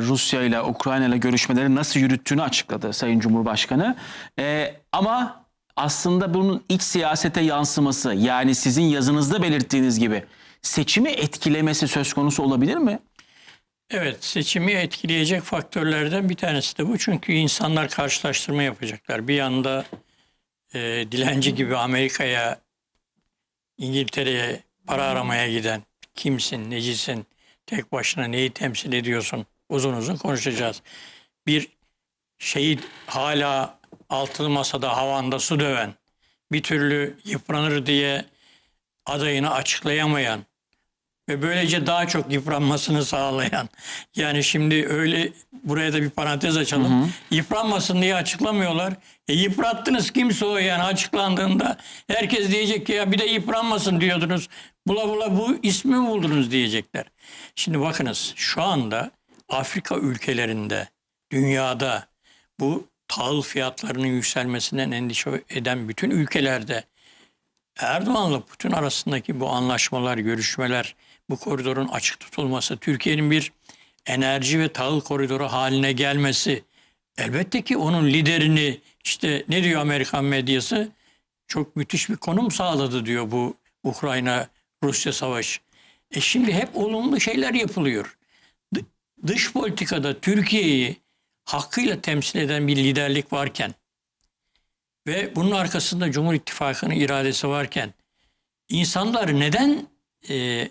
Rusya ile Ukrayna ile görüşmeleri nasıl yürüttüğünü açıkladı Sayın Cumhurbaşkanı. E, ama aslında bunun iç siyasete yansıması yani sizin yazınızda belirttiğiniz gibi seçimi etkilemesi söz konusu olabilir mi? Evet, seçimi etkileyecek faktörlerden bir tanesi de bu. Çünkü insanlar karşılaştırma yapacaklar. Bir yanda e, dilenci gibi Amerika'ya, İngiltere'ye para aramaya giden kimsin, necisin, tek başına neyi temsil ediyorsun uzun uzun konuşacağız. Bir şeyi hala altılı masada havanda su döven, bir türlü yıpranır diye adayını açıklayamayan, ve böylece daha çok yıpranmasını sağlayan. Yani şimdi öyle buraya da bir parantez açalım. Yıpranmasın diye açıklamıyorlar. E yıprattınız kimse o yani açıklandığında herkes diyecek ki ya bir de yıpranmasın diyordunuz. Bula bula bu ismi mi buldunuz diyecekler. Şimdi bakınız şu anda Afrika ülkelerinde dünyada bu tahıl fiyatlarının yükselmesinden endişe eden bütün ülkelerde Erdoğan'la Putin arasındaki bu anlaşmalar, görüşmeler, bu koridorun açık tutulması, Türkiye'nin bir enerji ve tahıl koridoru haline gelmesi, elbette ki onun liderini işte ne diyor Amerikan medyası? Çok müthiş bir konum sağladı diyor bu Ukrayna-Rusya savaşı. E şimdi hep olumlu şeyler yapılıyor. Dış politikada Türkiye'yi hakkıyla temsil eden bir liderlik varken ve bunun arkasında Cumhur İttifakı'nın iradesi varken insanlar neden e,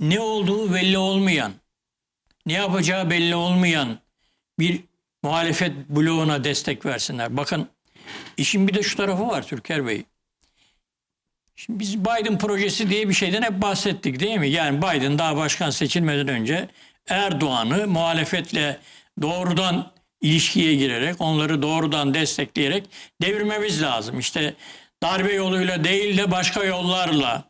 ne olduğu belli olmayan, ne yapacağı belli olmayan bir muhalefet bloğuna destek versinler. Bakın işin bir de şu tarafı var Türker Bey. Şimdi biz Biden projesi diye bir şeyden hep bahsettik değil mi? Yani Biden daha başkan seçilmeden önce Erdoğan'ı muhalefetle doğrudan ilişkiye girerek, onları doğrudan destekleyerek devirmemiz lazım. İşte darbe yoluyla değil de başka yollarla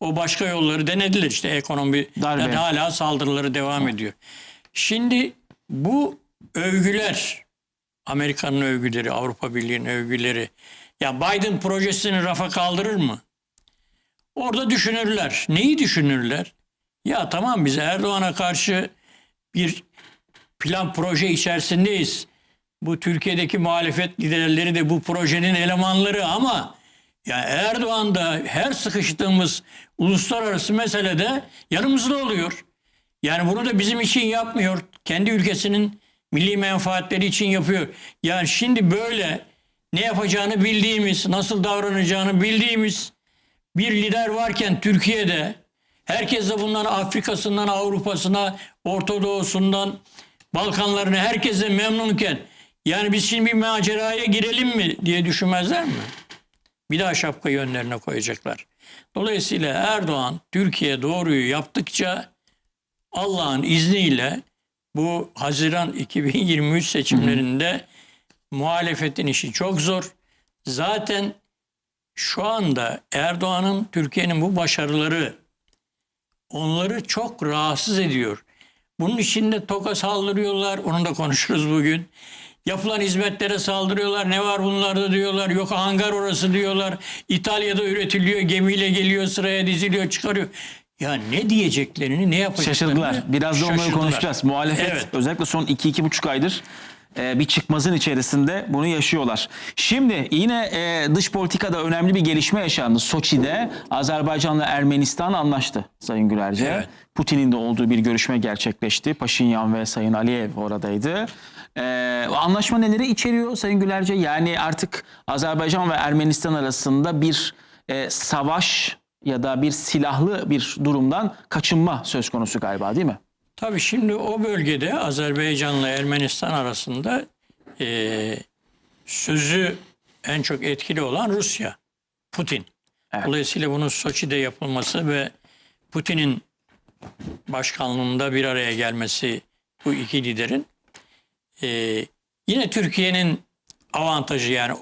o başka yolları denediler işte ekonomi Darbe. yani hala saldırıları devam ediyor. Şimdi bu övgüler Amerika'nın övgüleri, Avrupa Birliği'nin övgüleri ya Biden projesini rafa kaldırır mı? Orada düşünürler. Neyi düşünürler? Ya tamam biz Erdoğan'a karşı bir plan proje içerisindeyiz. Bu Türkiye'deki muhalefet liderleri de bu projenin elemanları ama ya Erdoğan da her sıkıştığımız uluslararası meselede yanımızda oluyor. Yani bunu da bizim için yapmıyor. Kendi ülkesinin milli menfaatleri için yapıyor. Yani şimdi böyle ne yapacağını bildiğimiz, nasıl davranacağını bildiğimiz bir lider varken Türkiye'de herkes de bundan Afrika'sından Avrupa'sına, Orta Doğu'sundan Balkanlarına herkese memnunken yani biz şimdi bir maceraya girelim mi diye düşünmezler mi? Bir daha şapkayı önlerine koyacaklar. Dolayısıyla Erdoğan Türkiye doğruyu yaptıkça Allah'ın izniyle bu Haziran 2023 seçimlerinde muhalefetin işi çok zor. Zaten şu anda Erdoğan'ın Türkiye'nin bu başarıları onları çok rahatsız ediyor. Bunun içinde TOK'a saldırıyorlar. Onu da konuşuruz bugün. Yapılan hizmetlere saldırıyorlar. Ne var bunlarda diyorlar. Yok hangar orası diyorlar. İtalya'da üretiliyor. Gemiyle geliyor sıraya diziliyor çıkarıyor. Ya ne diyeceklerini ne yapacaklarını Şaşırdılar. Biraz da onları şaşırdılar. konuşacağız. Muhalefet Evet. özellikle son 2-2,5 aydır bir çıkmazın içerisinde bunu yaşıyorlar. Şimdi yine e, dış politikada önemli bir gelişme yaşandı. Soçi'de Azerbaycan'la Ermenistan anlaştı Sayın Gülerce. Evet. Putin'in de olduğu bir görüşme gerçekleşti. Paşinyan ve Sayın Aliyev oradaydı. E, anlaşma neleri içeriyor Sayın Gülerce? Yani artık Azerbaycan ve Ermenistan arasında bir e, savaş ya da bir silahlı bir durumdan kaçınma söz konusu galiba değil mi? Tabii şimdi o bölgede Azerbaycan'la Ermenistan arasında eee, sözü en çok etkili olan Rusya, Putin. Evet. Dolayısıyla bunun Soçi'de yapılması ve Putin'in başkanlığında bir araya gelmesi bu iki liderin eee, yine Türkiye'nin avantajı yani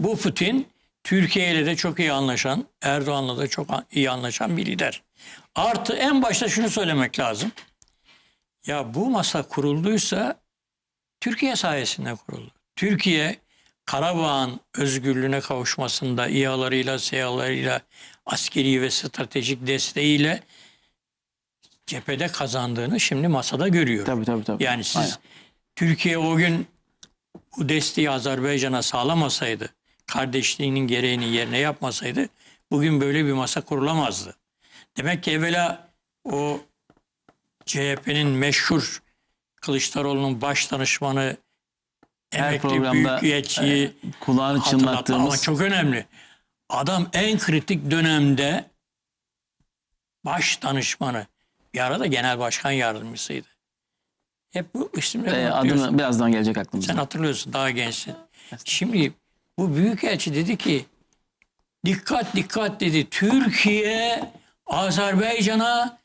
bu Putin Türkiye ile de çok iyi anlaşan, Erdoğan'la da çok iyi anlaşan bir lider. Artı en başta şunu söylemek lazım. Ya bu masa kurulduysa Türkiye sayesinde kuruldu. Türkiye Karabağ'ın özgürlüğüne kavuşmasında İHA'larıyla, SİHA'larıyla, askeri ve stratejik desteğiyle cephede kazandığını şimdi masada görüyor. Tabii tabii tabii. Yani siz Aynen. Türkiye o gün bu desteği Azerbaycan'a sağlamasaydı, kardeşliğinin gereğini yerine yapmasaydı bugün böyle bir masa kurulamazdı. Demek ki evvela o CHP'nin meşhur Kılıçdaroğlu'nun baş danışmanı Her emekli büyükelçiyi Kulağını hatırlatma ama çınlattığımız çok önemli. Adam en kritik dönemde baş danışmanı bir arada genel başkan yardımcısıydı. Hep bu isimleri e, adını birazdan gelecek aklımıza. Sen hatırlıyorsun daha gençsin. Şimdi bu büyükelçi dedi ki dikkat dikkat dedi Türkiye Azerbaycan'a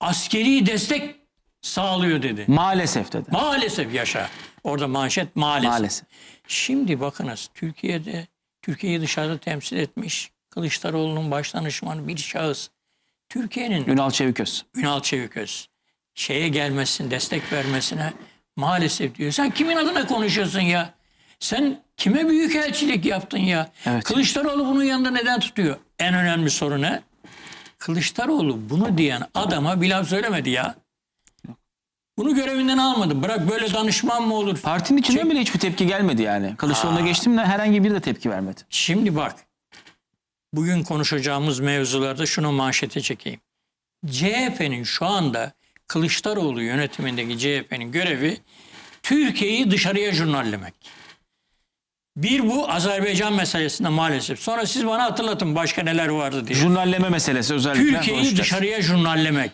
askeri destek sağlıyor dedi. Maalesef dedi. Maalesef yaşa. Orada manşet maalesef. Maalesef. Şimdi bakınız Türkiye'de Türkiye'yi dışarıda temsil etmiş Kılıçdaroğlu'nun baş danışmanı bir şahıs. Türkiye'nin Ünal Çeviköz. Ünal Çeviköz şeye gelmesin, destek vermesine maalesef diyor. Sen kimin adına konuşuyorsun ya? Sen kime büyük elçilik yaptın ya? Evet. Kılıçdaroğlu bunun yanında neden tutuyor? En önemli soru ne? Kılıçdaroğlu bunu diyen adama bir laf söylemedi ya. Bunu görevinden almadı. Bırak böyle danışman mı olur? Partinin içinden bile hiçbir tepki gelmedi yani. Kılıçdaroğlu'na geçtim de herhangi biri de tepki vermedi. Şimdi bak. Bugün konuşacağımız mevzularda şunu manşete çekeyim. CHP'nin şu anda Kılıçdaroğlu yönetimindeki CHP'nin görevi Türkiye'yi dışarıya jurnallemek. Bir bu Azerbaycan meselesinde maalesef. Sonra siz bana hatırlatın başka neler vardı diye. Jurnalleme meselesi özellikle Türkiye'yi dışarıya jurnallemek.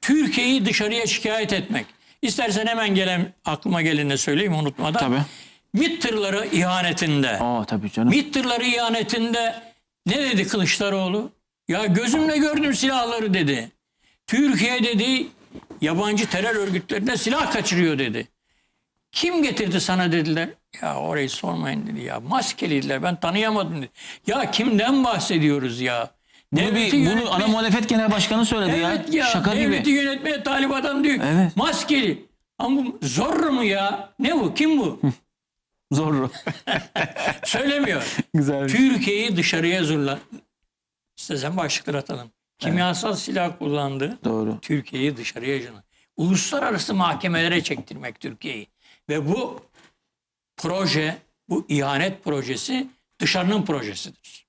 Türkiye'yi dışarıya şikayet etmek. İstersen hemen gelen aklıma gelene söyleyeyim unutmadan. Tabii. MİT tırları ihanetinde. Aa tabii canım. MİT tırları ihanetinde ne dedi Kılıçdaroğlu? Ya gözümle gördüm silahları dedi. Türkiye dedi yabancı terör örgütlerine silah kaçırıyor dedi. Kim getirdi sana dediler. Ya orayı sormayın dedi ya. Maskeliydiler ben tanıyamadım dedi. Ya kimden bahsediyoruz ya? Bunu, Devleti bir, bunu yönetmeye- ana muhalefet genel başkanı söyledi Evet ya. ya, Şaka devleti gibi. yönetmeye talip adam diyor. Evet. Maskeli. Ama bu Zorro mu ya? Ne bu? Kim bu? Zor. Söylemiyor. Güzel. Türkiye'yi dışarıya zorla. İstersen başlıkları atalım. Kimyasal silah kullandı. Doğru. Türkiye'yi dışarıya zorla. Uluslararası mahkemelere çektirmek Türkiye'yi. Ve bu proje, bu ihanet projesi dışarının projesidir.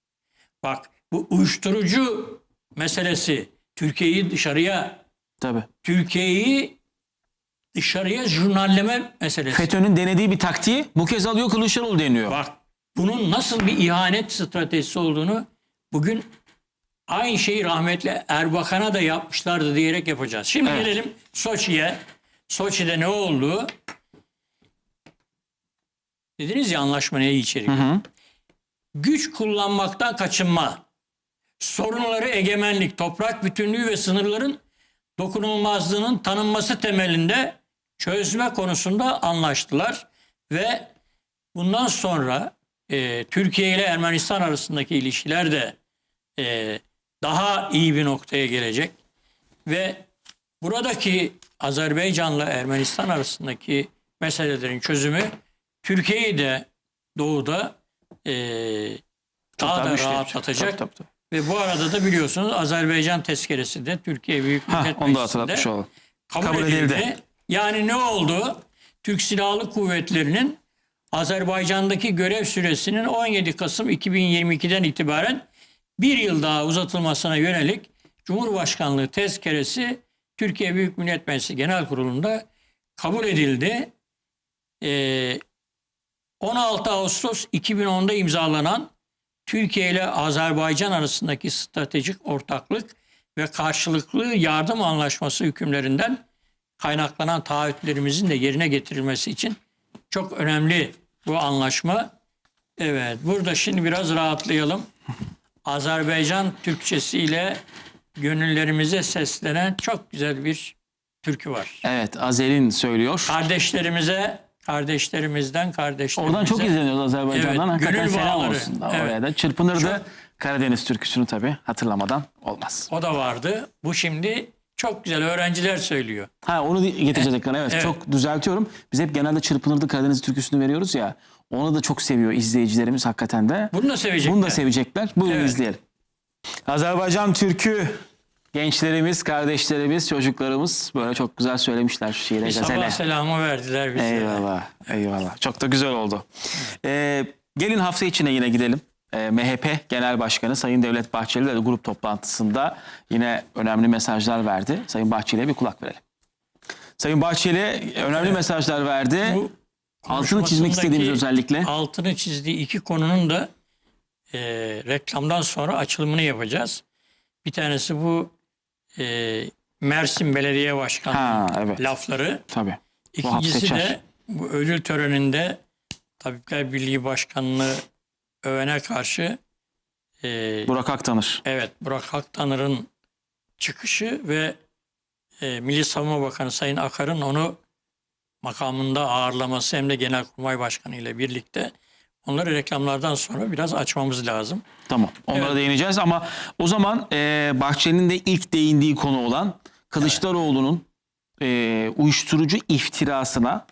Bak bu uyuşturucu meselesi Türkiye'yi dışarıya, Tabii. Türkiye'yi dışarıya jurnalleme meselesi. FETÖ'nün denediği bir taktiği bu kez alıyor Kılıçdaroğlu deniyor. Bak bunun nasıl bir ihanet stratejisi olduğunu bugün aynı şeyi rahmetli Erbakan'a da yapmışlardı diyerek yapacağız. Şimdi Evet. gelelim Soçi'ye. Soçi'de ne oldu? Dediniz ya anlaşma neyi içeriyor? Hı. Güç kullanmaktan kaçınma. Sorunları egemenlik, toprak bütünlüğü ve sınırların dokunulmazlığının tanınması temelinde çözme konusunda anlaştılar. Ve bundan sonra e, Türkiye ile Ermenistan arasındaki ilişkiler de e, daha iyi bir noktaya gelecek. Ve buradaki Azerbaycan'la Ermenistan arasındaki meselelerin çözümü Türkiye'yi de doğuda e, daha Tabii da işte. rahatlatacak. Tabii, tabii, tabii. Ve bu arada da biliyorsunuz Azerbaycan tezkeresi de Türkiye Büyük Millet Meclisi'nde kabul, Kabul edildi. edildi. Yani ne oldu? Türk Silahlı Kuvvetleri'nin Azerbaycan'daki görev süresinin 17 Kasım 2022'den itibaren bir yıl daha uzatılmasına yönelik Cumhurbaşkanlığı tezkeresi Türkiye Büyük Millet Meclisi Genel Kurulu'nda kabul edildi. Ee, 16 Ağustos 2010'da imzalanan Türkiye ile Azerbaycan arasındaki stratejik ortaklık ve karşılıklı yardım anlaşması hükümlerinden kaynaklanan taahhütlerimizin de yerine getirilmesi için çok önemli bu anlaşma. Evet, burada şimdi biraz rahatlayalım. Azerbaycan Türkçesiyle gönüllerimize seslenen çok güzel bir türkü var. Evet Azer'in söylüyor. Kardeşlerimize, kardeşlerimizden kardeşlerimize. Oradan çok izleniyordu Azerbaycan'dan. Evet, Hakikaten gönül selam bağları. olsun. Evet. Oraya da çırpınırdı. Karadeniz türküsünü tabii hatırlamadan olmaz. O da vardı. Bu şimdi çok güzel öğrenciler söylüyor. Ha onu getireceğiz ekrana. Evet, Evet. çok düzeltiyorum. Biz hep genelde çırpınırdı Karadeniz türküsünü veriyoruz ya. Onu da çok seviyor izleyicilerimiz hakikaten de. Bunu da sevecekler. Bunu da sevecekler. Buyurun Evet. izleyelim. Azerbaycan türkü Gençlerimiz, kardeşlerimiz, çocuklarımız böyle çok güzel söylemişler şiire, Bir sabah gazele. selamı verdiler bize. Eyvallah, eyvallah. Çok da güzel oldu. Ee, gelin hafta içine yine gidelim. Ee, MHP Genel Başkanı Sayın Devlet Bahçeli de grup toplantısında yine önemli mesajlar verdi. Sayın Bahçeli'ye bir kulak verelim. Sayın Bahçeli önemli mesajlar verdi. Bu Altını çizmek istediğimiz özellikle. Altını çizdiği iki konunun da e, reklamdan sonra açılımını yapacağız. Bir tanesi bu e, Mersin Belediye Başkanı Ha evet. lafları. Tabii. İkincisi de bu ödül töreninde Tabipler Birliği Başkanı'nı övene karşı e, Burak Aktanır. evet Burak Aktanır'ın çıkışı ve e, Milli Savunma Bakanı Sayın Akar'ın onu makamında ağırlaması hem de Genelkurmay Başkanı ile birlikte onları reklamlardan sonra biraz açmamız lazım. Tamam. Onlara Evet. değineceğiz ama o zaman e, Bahçeli'nin de ilk değindiği konu olan Kılıçdaroğlu'nun e, uyuşturucu iftirasına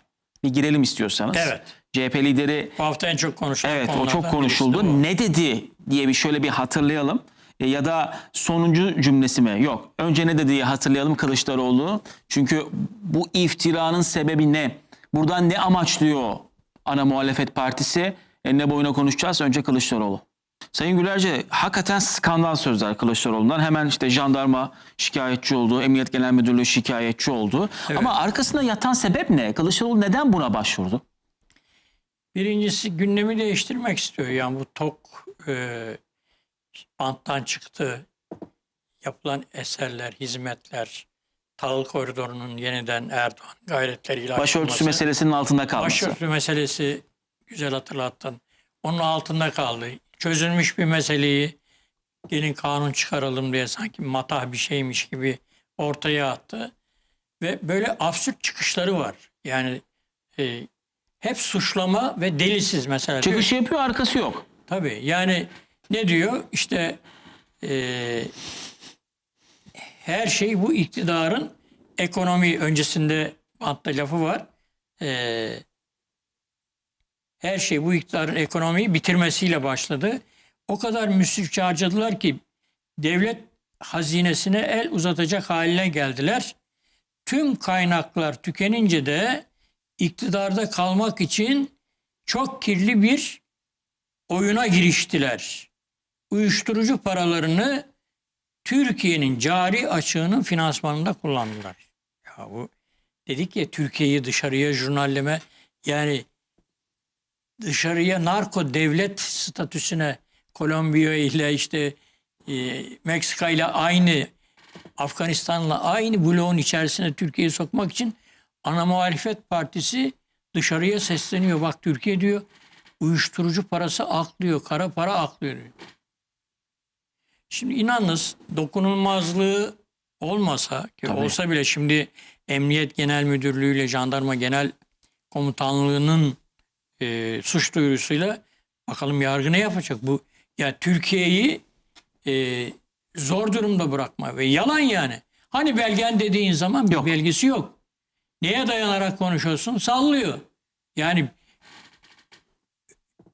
bir girelim istiyorsanız. Evet. CHP lideri Bu hafta en çok konuşulan evet o çok de konuşuldu. bu. Ne dedi diye bir şöyle bir hatırlayalım. E, ya da sonuncu cümlesi mi? Yok. Önce ne dediği hatırlayalım Kılıçdaroğlu. Çünkü bu iftiranın sebebi ne? Buradan ne amaçlıyor ana muhalefet partisi? E, ne boyuna konuşacağız? Önce Kılıçdaroğlu. Sayın Gülerce hakikaten skandal sözler Kılıçdaroğlu'ndan. Hemen işte jandarma şikayetçi oldu, Emniyet Genel Müdürlüğü şikayetçi oldu. Evet. Ama arkasında yatan sebep ne? Kılıçdaroğlu neden buna başvurdu? Birincisi gündemi değiştirmek istiyor. Yani bu tok e, banttan çıktı. Yapılan eserler, hizmetler, tahıl koridorunun yeniden Erdoğan gayretleriyle Başörtüsü meselesinin altında kalması. Başörtü meselesi güzel hatırlattın. Onun altında kaldı. Çözülmüş bir meseleyi gelin kanun çıkaralım diye sanki matah bir şeymiş gibi ortaya attı. Ve böyle absürt çıkışları var. Yani e, hep suçlama ve delisiz mesela. Çıkış yapıyor arkası yok. Tabii yani ne diyor işte eee, her şey bu iktidarın ekonomi öncesinde bantta lafı var. Eee, her şey bu iktidarın ekonomiyi bitirmesiyle başladı. O kadar müsrifçe harcadılar ki devlet hazinesine el uzatacak haline geldiler. Tüm kaynaklar tükenince de iktidarda kalmak için çok kirli bir oyuna giriştiler. Uyuşturucu paralarını Türkiye'nin cari açığının finansmanında kullandılar. Ya bu dedik ya Türkiye'yi dışarıya jurnalleme yani dışarıya narko devlet statüsüne Kolombiya ile işte e, Meksika ile aynı Afganistan'la aynı bloğun içerisine Türkiye'yi sokmak için ana muhalefet partisi dışarıya sesleniyor. Bak Türkiye diyor uyuşturucu parası aklıyor, kara para aklıyor diyor. Şimdi inanınız dokunulmazlığı olmasa ki Tabii. olsa bile şimdi Emniyet Genel Müdürlüğü ile Jandarma Genel Komutanlığı'nın e, suç duyurusuyla bakalım yargı ne yapacak? Bu ya Türkiye'yi e, zor durumda bırakma ve yalan yani. Hani belgen dediğin zaman bir Yok. belgesi yok. Neye dayanarak konuşuyorsun? Sallıyor. Yani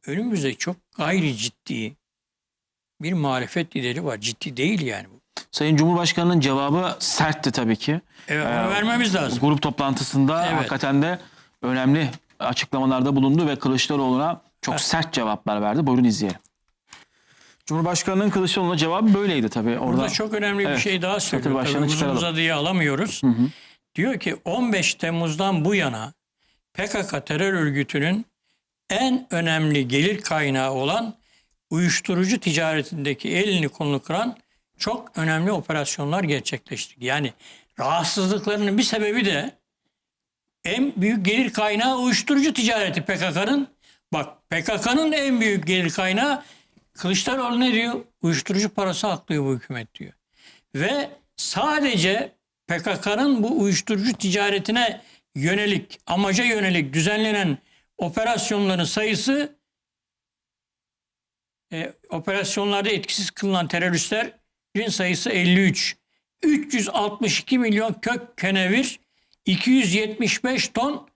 önümüzde çok gayri ciddi bir muhalefet lideri var. Ciddi değil yani bu. Sayın Cumhurbaşkanı'nın cevabı sertti tabii ki. Evet, Ee, vermemiz lazım. Grup toplantısında Evet. hakikaten de önemli açıklamalarda bulundu ve Kılıçdaroğlu'na çok sert cevaplar verdi. Buyurun izleyelim. Cumhurbaşkanı'nın Kılıçdaroğlu'na cevabı böyleydi tabii. Orada Burada çok önemli Evet, bir şey daha söylüyor. Tabii uzun uzadıya alamıyoruz. Diyor ki 15 Temmuz'dan bu yana PKK terör örgütünün en önemli gelir kaynağı olan uyuşturucu ticaretindeki elini kolunu kıran çok önemli operasyonlar gerçekleştirdik. Yani rahatsızlıklarının bir sebebi de en büyük gelir kaynağı uyuşturucu ticareti PKK'nın. Bak PKK'nın en büyük gelir kaynağı Kılıçdaroğlu ne diyor? Uyuşturucu parası aklıyor bu hükümet diyor. Ve sadece PKK'nın bu uyuşturucu ticaretine yönelik, amaca yönelik düzenlenen operasyonların sayısı e, operasyonlarda etkisiz kılınan teröristlerin sayısı 53. 362 milyon kök kenevir, 275 ton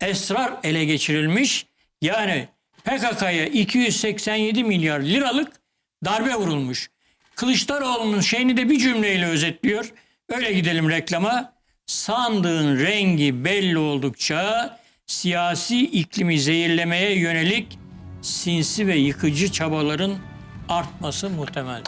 esrar ele geçirilmiş. Yani PKK'ya 287 milyar liralık darbe vurulmuş. Kılıçdaroğlu'nun şeyini de bir cümleyle özetliyor. Öyle gidelim reklama. Sandığın rengi belli oldukça siyasi iklimi zehirlemeye yönelik sinsi ve yıkıcı çabaların artması muhtemel.